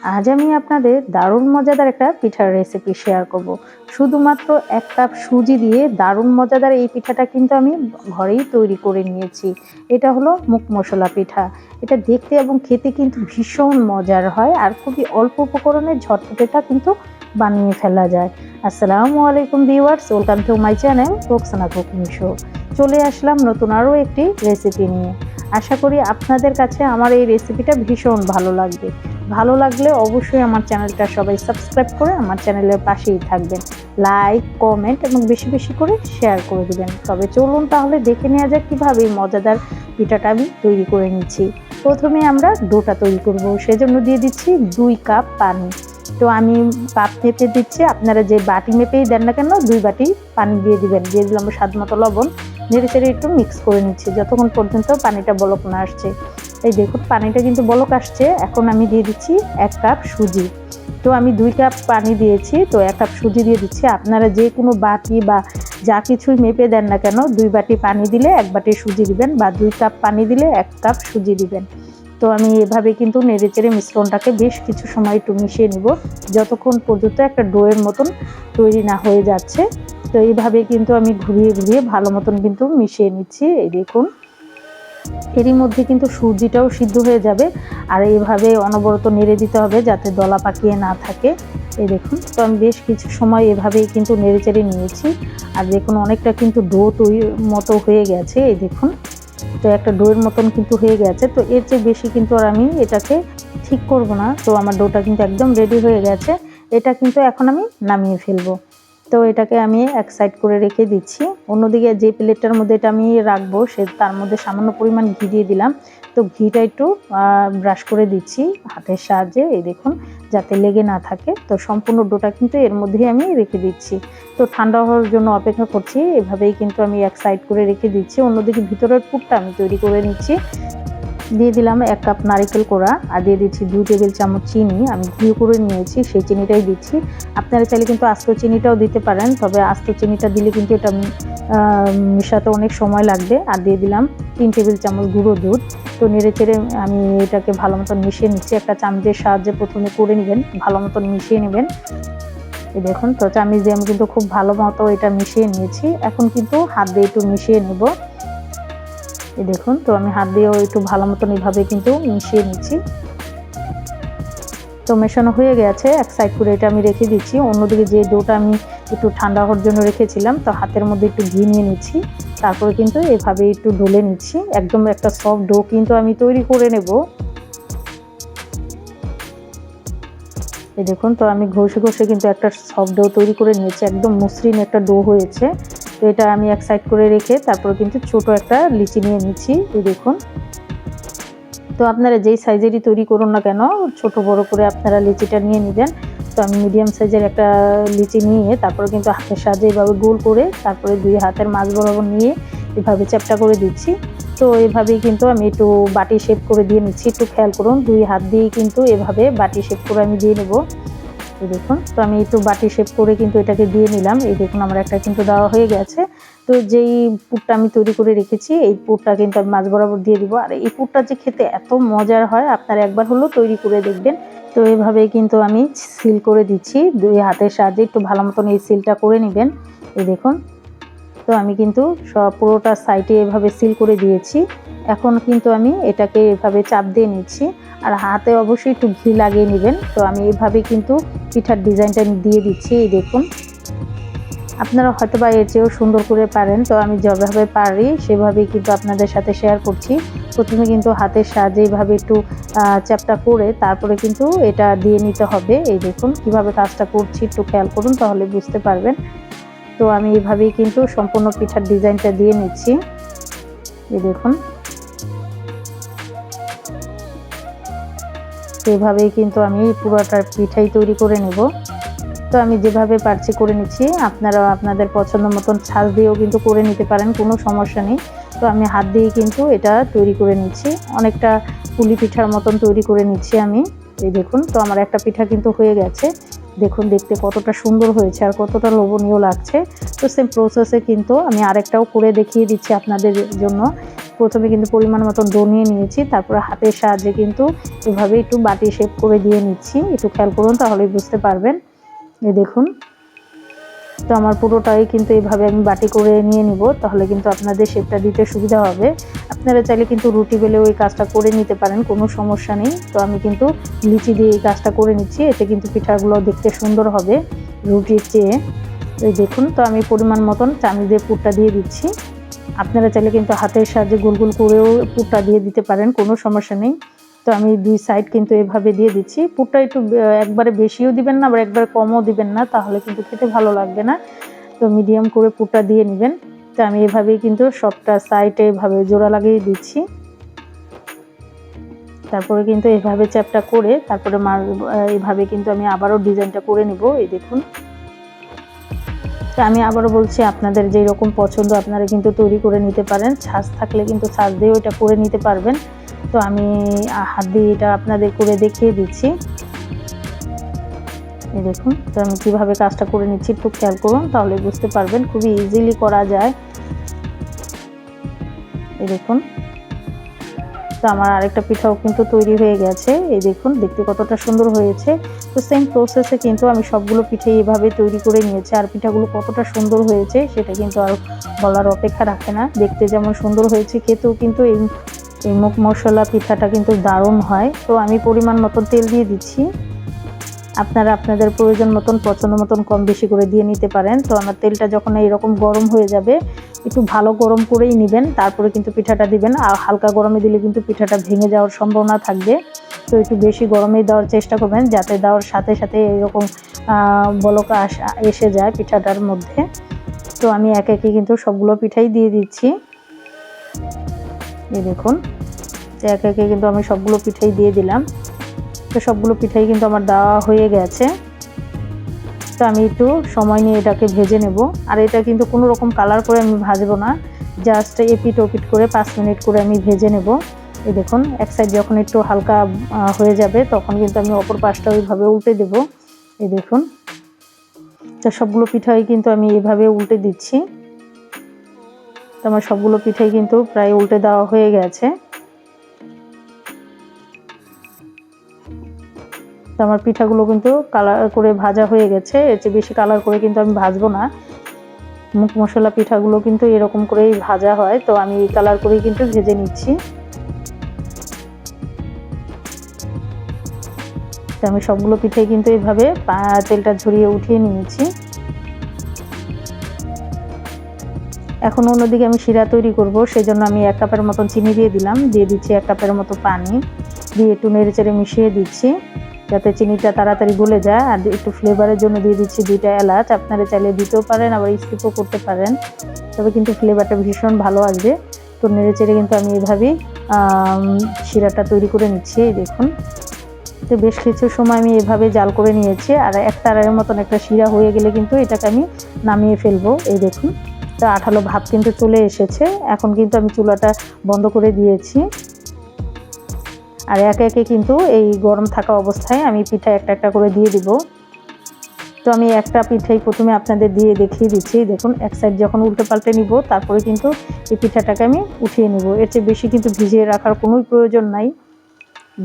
আজ আমি আপনাদের দারুণ মজাদার একটা পিঠার রেসিপি শেয়ার করব। শুধুমাত্র এক কাপ সুজি দিয়ে দারুণ মজাদার এই পিঠাটা কিন্তু আমি ঘরেই তৈরি করে নিয়েছি। এটা হলো মুখ মশলা পিঠা। এটা দেখতে এবং খেতে কিন্তু ভীষণ মজার হয় আর খুবই অল্প উপকরণে ঝটপটেটা কিন্তু বানিয়ে ফেলা যায়। আসসালামু আলাইকুম viewers welcome to my channel Roksana cooking show চলে আসলাম নতুন আরও একটি রেসিপি নিয়ে। আশা করি আপনাদের কাছে আমার এই রেসিপিটা ভীষণ ভালো লাগবে। ভালো লাগলে অবশ্যই আমার চ্যানেলটা সবাই সাবস্ক্রাইব করে আমার চ্যানেলের পাশেই থাকবেন। লাইক কমেন্ট এবং বেশি বেশি করে শেয়ার করে দেবেন। তবে চলুন তাহলে দেখে নেওয়া যাক কীভাবে মজাদার পিঠাটা আমি তৈরি করে নিচ্ছি। প্রথমে আমরা ডোটা তৈরি করব, সেজন্য দিয়ে দিচ্ছি দুই কাপ পানি। তো আমি কাপ মেপে দিচ্ছি, আপনারা যে বাটি মেপেই দেন না কেন, দুই বাটি পানি দিয়ে দিবেন। দিয়ে দিলাম স্বাদ মতো লবণ, নেড়ে চেড়ে একটু মিক্স করে নিচ্ছি। যতক্ষণ পর্যন্ত পানিটা বলক না আসছে। এই দেখুন, পানিটা কিন্তু বলক আসছে। এখন আমি দিয়ে দিচ্ছি এক কাপ সুজি। তো আমি দুই কাপ পানি দিয়েছি, তো এক কাপ সুজি দিয়ে দিচ্ছি। আপনারা যে কোনো বাটি বা যা কিছুই মেপে দেন না কেন, দুই বাটি পানি দিলে এক বাটি সুজি দিবেন বা দুই কাপ পানি দিলে এক কাপ সুজি দিবেন। তো আমি এভাবে কিন্তু নেড়ে চেড়ে মিশ্রণটাকে বেশ কিছু সময় একটু মিশিয়ে নিব, যতক্ষণ পর্যন্ত একটা ডোয়ের মতন তৈরি না হয়ে যাচ্ছে। তো এইভাবে কিন্তু আমি ঘুরিয়ে ঘুরিয়ে ভালো মতন কিন্তু মিশিয়ে নিচ্ছি। এই দেখুন। এরই মধ্যে কিন্তু সুজিটাও সিদ্ধ হয়ে যাবে। আর এইভাবে অনবরত নেড়ে দিতে হবে যাতে দলা পাকিয়ে না থাকে। এই দেখুন, তো আমি বেশ কিছু সময় এভাবেই কিন্তু নেড়ে চেড়ে নিয়েছি। আর দেখুন, অনেকটা কিন্তু ডো তৈরি মতো হয়ে গেছে। এই দেখুন, তো একটা ডোয়ের মতন কিন্তু হয়ে গেছে। তো এর চেয়ে বেশি কিন্তু আর আমি এটাকে ঠিক করব না। তো আমার ডোটা কিন্তু একদম রেডি হয়ে গেছে। এটা কিন্তু এখন আমি নামিয়ে ফেলব। তো এটাকে আমি এক সাইড করে রেখে দিচ্ছি। অন্যদিকে যে প্লেটটার মধ্যে এটা আমি রাখব, সে তার মধ্যে সামান্য পরিমাণ ঘি দিয়ে দিলাম। তো ঘিটা একটু ব্রাশ করে দিচ্ছি হাতের সাহায্যে। এই দেখুন, যাতে লেগে না থাকে। তো সম্পূর্ণ ডোটা কিন্তু এর মধ্যেই আমি রেখে দিচ্ছি। তো ঠান্ডা হওয়ার জন্য অপেক্ষা করছি। এভাবেই কিন্তু আমি এক সাইড করে রেখে দিচ্ছি। অন্যদিকে ভিতরের পুরটা আমি তৈরি করে নিচ্ছি। দিয়ে দিলাম এক কাপ নারিকেল কোড়া আর দিয়ে দিচ্ছি দুই টেবিল চামচ চিনি। আমি ঘিও করে নিয়েছি, সেই চিনিটাই দিচ্ছি। আপনারা চাইলে কিন্তু আস্ত চিনিটাও দিতে পারেন, তবে আস্ত চিনিটা দিলে কিন্তু এটা মিশাতে অনেক সময় লাগবে। আর দিয়ে দিলাম তিন টেবিল চামচ গুঁড়ো দুধ। তো নেড়ে চেড়ে আমি এটাকে ভালো মতন মিশিয়ে নিচ্ছি। একটা চামচের সাহায্যে প্রথমে করে নেবেন, ভালো মতন মিশিয়ে নেবেন। দেখুন, তো চামচ দিয়ে আমি কিন্তু খুব ভালো মতো এটা মিশিয়ে নিয়েছি। এখন কিন্তু হাত দিয়ে একটু মিশিয়ে নেব। এই দেখুন, তো আমি হাত দিয়েও একটু ভালো মতন এইভাবে কিন্তু মিশিয়ে নিচ্ছি। তো মেশানো হয়ে গেছে, এক সাইড করে এটা আমি রেখে দিচ্ছি। অন্যদিকে যে ডোটা আমি একটু ঠান্ডা হওয়ার জন্য রেখেছিলাম, তো হাতের মধ্যে একটু ঘি নিয়ে নিচ্ছি। তারপরে কিন্তু এভাবে একটু ডলে নিচ্ছি। একদম একটা সফট ডো কিন্তু আমি তৈরি করে নেব। এই দেখুন, তো আমি ঘষে ঘষে কিন্তু একটা সফট ডো তৈরি করে নিয়েছি। একদম মসৃণ একটা ডো হয়েছে। তো এটা আমি এক সাইড করে রেখে তারপর কিন্তু ছোট একটা লিচি নিয়ে নিচ্ছি। এই দেখুন। তো আপনারা যেই সাইজেরই তৈরি করুন না কেন, ছোট বড় করে আপনারা লিচিটা নিয়ে নেবেন। তো আমি মিডিয়াম সাইজের একটা লিচি নিয়ে তারপরে কিন্তু হাতের সাহায্যে এভাবে গোল করে তারপরে দুই হাতের মাছ বরাবর নিয়ে এভাবে চ্যাপটা করে দিচ্ছি। তো এভাবেই কিন্তু আমি একটু বাটি শেপ করে দিয়ে নিচ্ছি। একটু খেয়াল করুন, দুই হাত দিয়েই কিন্তু এভাবে বাটি শেপ করে আমি দিয়ে নেব। এই দেখুন, তো আমি একটু বাটি শেপ করে কিন্তু এটাকে দিয়ে নিলাম। এই দেখুন, আমার একটা কিন্তু দেওয়া হয়ে গেছে। তো যেই পুরটা আমি তৈরি করে রেখেছি, এই পুরটা কিন্তু আমি মাছ বরাবর দিয়ে দিব। আর এই পুরটা যে খেতে এত মজার হয়, আপনারা একবার হলেও তৈরি করে দেখবেন। তো এইভাবেই কিন্তু আমি সিল করে দিচ্ছি। দুই হাতের সাহায্যে একটু ভালো মতন এই সিলটা করে নেবেন। এই দেখুন তো আমি কিন্তু সব পুরোটা সাইডে এভাবে সিল করে দিয়েছি। এখন কিন্তু আমি এটাকে এভাবে চাপ দিয়ে নিচ্ছি। আর হাতে অবশ্যই একটু ঘি লাগিয়ে নেবেন। তো আমি এভাবে কিন্তু পিঠার ডিজাইনটা দিয়ে দিচ্ছি, এই দেখুন। আপনারা হয়তো বা এর চেয়েও সুন্দর করে পারেন। তো আমি যেভাবে পারি, সেভাবেই কিন্তু আপনাদের সাথে শেয়ার করছি। প্রথমে কিন্তু হাতের সাহায্যে এইভাবে একটু চ্যাপটা করে তারপরে কিন্তু এটা দিয়ে নিতে হবে। এই দেখুন, কীভাবে কাজটা করছি, একটু খেয়াল করুন, তাহলে বুঝতে পারবেন। তো আমি এইভাবেই কিন্তু সম্পূর্ণ পিঠার ডিজাইনটা দিয়ে নিচ্ছি। এই দেখুন। এভাবেই কিন্তু আমি পুরোটা পিঠাই তৈরি করে নেব। তো আমি যেভাবে পারছি করে নিচ্ছি আপনারা আপনাদের পছন্দ মতন ছাল দিয়েও কিন্তু করে নিতে পারেন, কোনো সমস্যা নেই। তো আমি হাত দিয়ে কিন্তু এটা তৈরি করে নিচ্ছি। অনেকটা পুলি পিঠার মতন তৈরি করে নিচ্ছি আমি। এই দেখুন, তো আমার একটা পিঠা কিন্তু হয়ে গেছে। দেখুন, দেখতে কতটা সুন্দর হয়েছে আর কতটা লোভনীয় লাগছে। তো সেম প্রসেসে কিন্তু আমি আরেকটাও করে দেখিয়ে দিচ্ছি আপনাদের জন্য। প্রথমে কিন্তু পরিমাণ মতো ডো নিয়ে নিয়েছি, তারপরে হাতের সাহায্যে কিন্তু এভাবে একটু বাটি শেপ করে দিয়ে নিচ্ছি। একটু খেয়াল করুন, তাহলেই বুঝতে পারবেন। এই দেখুন। তো আমার পুরোটাই কিন্তু এইভাবে আমি বাটি করে নিয়ে নিব, তাহলে কিন্তু আপনাদের শেপটা দিতে সুবিধা হবে। আপনারা চাইলে কিন্তু রুটি বেলে ওই কাজটা করে নিতে পারেন, কোনো সমস্যা নেই। তো আমি কিন্তু লিচি দিয়ে এই কাজটা করে নিচ্ছি, এতে কিন্তু পিঠাগুলো দেখতে সুন্দর হবে রুটির চেয়ে। এই দেখুন, তো আমি পরিমাণ মতন চামচ দিয়ে পুরটা দিয়ে দিচ্ছি। আপনারা চাইলে কিন্তু হাতের সাহায্যে গোল গোল করেও পুরটা দিয়ে দিতে পারেন, কোনো সমস্যা নেই। তো আমি দুই সাইড কিন্তু এভাবে দিয়ে দিচ্ছি। পুরটা একটু একবারে বেশিও দিবেন না, আবার একবারে কমও দিবেন না, তাহলে কিন্তু খেতে ভালো লাগবে না। তো মিডিয়াম করে পুরটা দিয়ে নেবেন। তো আমি এভাবেই কিন্তু সবটা সাইডে এভাবে জোড়া লাগিয়ে দিচ্ছি। তারপরে কিন্তু এভাবে চ্যাপটা করে তারপরে মার এইভাবে কিন্তু আমি আবারও ডিজাইনটা করে নিব, এই দেখুন। তো আমি আবারও বলছি, আপনাদের যেই রকম পছন্দ আপনারা কিন্তু তৈরি করে নিতে পারেন। ছাঁচ থাকলে কিন্তু ছাঁচ দিয়েও এটা করে নিতে পারবেন। তো আমি হাত দিয়ে এটা আপনাদের করে দেখিয়ে দিচ্ছি। এই দেখুন, তো আমি কীভাবে কাজটা করে নিচ্ছি একটু খেয়াল করুন, তাহলে বুঝতে পারবেন, খুবই ইজিলি করা যায়। এই দেখুন, তো আমার আরেকটা পিঠাও কিন্তু তৈরি হয়ে গেছে। এই দেখুন, দেখতে কতটা সুন্দর হয়েছে। তো সেম প্রসেসে কিন্তু আমি সবগুলো পিঠে এভাবে তৈরি করে নিয়েছি, আর পিঠাগুলো কতটা সুন্দর হয়েছে, সেটা কিন্তু আর বলার অপেক্ষা রাখে না। দেখতে যেমন সুন্দর হয়েছে, খেতেও কিন্তু এই এই মুখ মশলা পিঠাটা কিন্তু দারুণ হয়। তো আমি পরিমাণ মতো তেল দিয়ে দিচ্ছি। আপনারা আপনাদের প্রয়োজন মতন, পছন্দ মতন কম বেশি করে দিয়ে নিতে পারেন। তো আমার তেলটা যখন এইরকম গরম হয়ে যাবে, একটু ভালো গরম করেই নেবেন, তারপরে কিন্তু পিঠাটা দিবেন। আর হালকা গরমে দিলে কিন্তু পিঠাটা ভেঙে যাওয়ার সম্ভাবনা থাকবে। তো একটু বেশি গরমে দেওয়ার চেষ্টা করবেন, যাতে দেওয়ার সাথে সাথে এরকম বলকা এসে যায় পিঠাটার মধ্যে। তো আমি একে একে কিন্তু সবগুলো পিঠাই দিয়ে দিচ্ছি। এই দেখুন, তো একে একে কিন্তু আমি সবগুলো পিঠাই দিয়ে দিলাম। তো সবগুলো পিঠাই কিন্তু আমার দেওয়া হয়ে গেছে। তো আমি একটু সময় নিয়ে এটাকে ভেজে নেব। আর এটা কিন্তু কোনো রকম কালার করে আমি ভাজবো না। জাস্ট এপিট ওপিট করে পাঁচ মিনিট করে আমি ভেজে নেব। এই দেখুন, এক সাইড যখন একটু হালকা হয়ে যাবে, তখন কিন্তু আমি অপর পাশটা ওইভাবে উল্টে দেব। এই দেখুন, তো সবগুলো পিঠাই কিন্তু আমি এভাবে উল্টে দিচ্ছি। তো আমার সবগুলো পিঠাই কিন্তু প্রায় উল্টে দেওয়া হয়ে গেছে। তো আমার পিঠাগুলো কিন্তু কালার করে ভাজা হয়ে গেছে। এর চেয়ে বেশি কালার করে কিন্তু আমি ভাজবো না। মুখ মশলা পিঠাগুলো কিন্তু এরকম করেই ভাজা হয়, তো আমি এই কালার করেই কিন্তু ভেজে নিচ্ছি। তো আমি সবগুলো পিঠে কিন্তু এইভাবে তেলটা ঝরিয়ে উঠিয়ে নিয়েছি। এখন অন্যদিকে আমি শিরা তৈরি করব সেই জন্য আমি এক কাপের মতন চিনি দিয়ে দিলাম। দিয়ে দিচ্ছি এক কাপের মতো পানি। দিয়ে একটু নেড়ে চেড়ে মিশিয়ে দিচ্ছি। যাতে চিনিটা তাড়াতাড়ি গলে যায়, আর একটু ফ্লেভারের জন্য দিয়ে দিচ্ছি দুইটা এলাচ। আপনারা চাইলে দিতেও পারেন, আবার স্কিপও করতে পারেন। তবে কিন্তু ফ্লেভারটা ভীষণ ভালো আসবে। তো নেড়ে চেড়ে কিন্তু আমি এভাবেই শিরাটা তৈরি করে নিচ্ছি দেখুন। তো বেশ কিছু সময় আমি এভাবে জাল করে নিয়েছি, আর এক তারের মতন একটা শিরা হয়ে গেলে কিন্তু এটাকে আমি নামিয়ে ফেলব, এই দেখুন। তো আঠালো ভাব কিন্তু চলে এসেছে। এখন কিন্তু আমি চুলাটা বন্ধ করে দিয়েছি। আর একে একে কিন্তু এই গরম থাকা অবস্থায় আমি পিঠা একটা একটা করে দিয়ে দিব। তো আমি একটা পিঠাই প্রথমে আপনাদের দিয়ে দেখিয়ে দিচ্ছি। দেখুন, এক সাইড যখন উল্টে পাল্টে নিব, তারপরে কিন্তু এই পিঠাটাকে আমি উঠিয়ে নিব। এর চেয়ে বেশি কিন্তু ভিজিয়ে রাখার কোনোই প্রয়োজন নাই।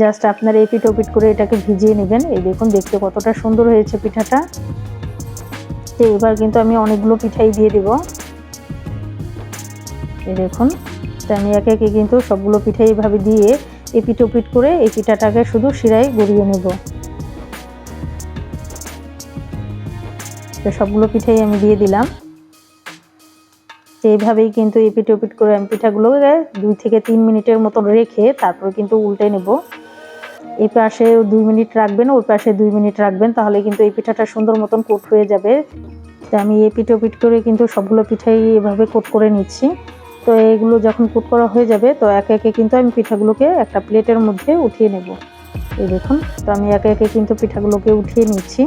জাস্ট আপনার এই পিঠ ওপিট করে এটাকে ভিজিয়ে নেবেন। এই দেখুন, দেখতে কতটা সুন্দর হয়েছে পিঠাটা। তো এবার কিন্তু আমি অনেকগুলো পিঠাই দিয়ে দেব। এই দেখুন, তো আমি একে একে কিন্তু সবগুলো পিঠাই এইভাবে দিয়ে এপিট ওপিট করে এই পিঠাটাকে শুধু শিরায় গড়িয়ে নেব। তো সবগুলো পিঠাই আমি দিয়ে দিলাম। এইভাবেই কিন্তু এপিট ওপিট করে আমি পিঠাগুলোকে দুই থেকে তিন মিনিটের মতন রেখে তারপরে কিন্তু উল্টে নেব। এই পাশে দুই মিনিট রাখবেন, ওই পাশে দুই মিনিট রাখবেন, তাহলে কিন্তু এই পিঠাটা সুন্দর মতন কোট হয়ে যাবে। তো আমি এই পিঠ ওপিট করে কিন্তু সবগুলো পিঠাই এভাবে কোট করে নিচ্ছি। তো এগুলো যখন কুট করা হয়ে যাবে, তো একে একে কিন্তু আমি পিঠাগুলোকে একটা প্লেটের মধ্যে উঠিয়ে নেব। এই দেখুন, তো আমি একে একে কিন্তু পিঠাগুলোকে উঠিয়ে নিচ্ছি।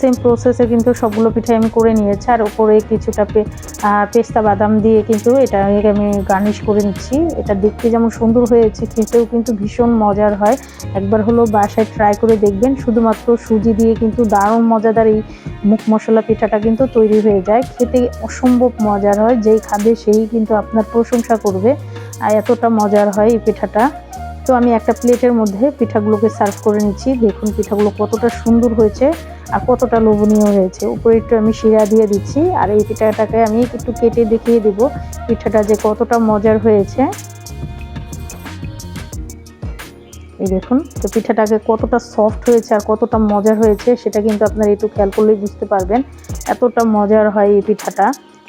সেম প্রসেসে কিন্তু সবগুলো পিঠাই আমি করে নিয়েছি। আর উপরে কিছুটা পেস্তা বাদাম দিয়ে কিন্তু এটা আমি গার্নিশ করে নিচ্ছি। এটা দেখতে যেমন সুন্দর হয়েছে, খেতেও কিন্তু ভীষণ মজার হয়। একবার হলো বাসায় ট্রাই করে দেখবেন। শুধুমাত্র সুজি দিয়ে কিন্তু দারুণ মজাদার এই মুখ মশলা পিঠাটা কিন্তু তৈরি হয়ে যায়। খেতে অসম্ভব মজার হয়। যেই খাবে সেই কিন্তু আপনার প্রশংসা করবে। আর এতটা মজার হয় এই পিঠাটা। তো আমি একটা প্লেটের মধ্যে পিঠাগুলোকে সার্ভ করে নিচ্ছি। দেখুন পিঠাগুলো কতটা সুন্দর হয়েছে আর কতটা লোভনীয় হয়েছে। উপরে একটু আমি শিরা দিয়ে দিচ্ছি আর এই পিঠাটাকে আমি একটু কেটে দেখিয়ে দেব পিঠাটা যে কতটা মজার হয়েছে। এই দেখুন, তো পিঠাটাকে কতটা সফট হয়েছে আর কতটা মজার হয়েছে, সেটা কিন্তু আপনারা একটু খেয়াল করলেই বুঝতে পারবেন। এতটা মজার হয় এই পিঠাটা।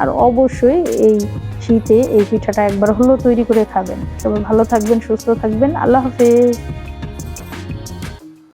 আর অবশ্যই এই শীতে এই পিঠাটা একবার হলেও তৈরি করে খাবেন। সবাই ভালো থাকবেন, সুস্থ থাকবেন। আল্লাহ হাফেজ।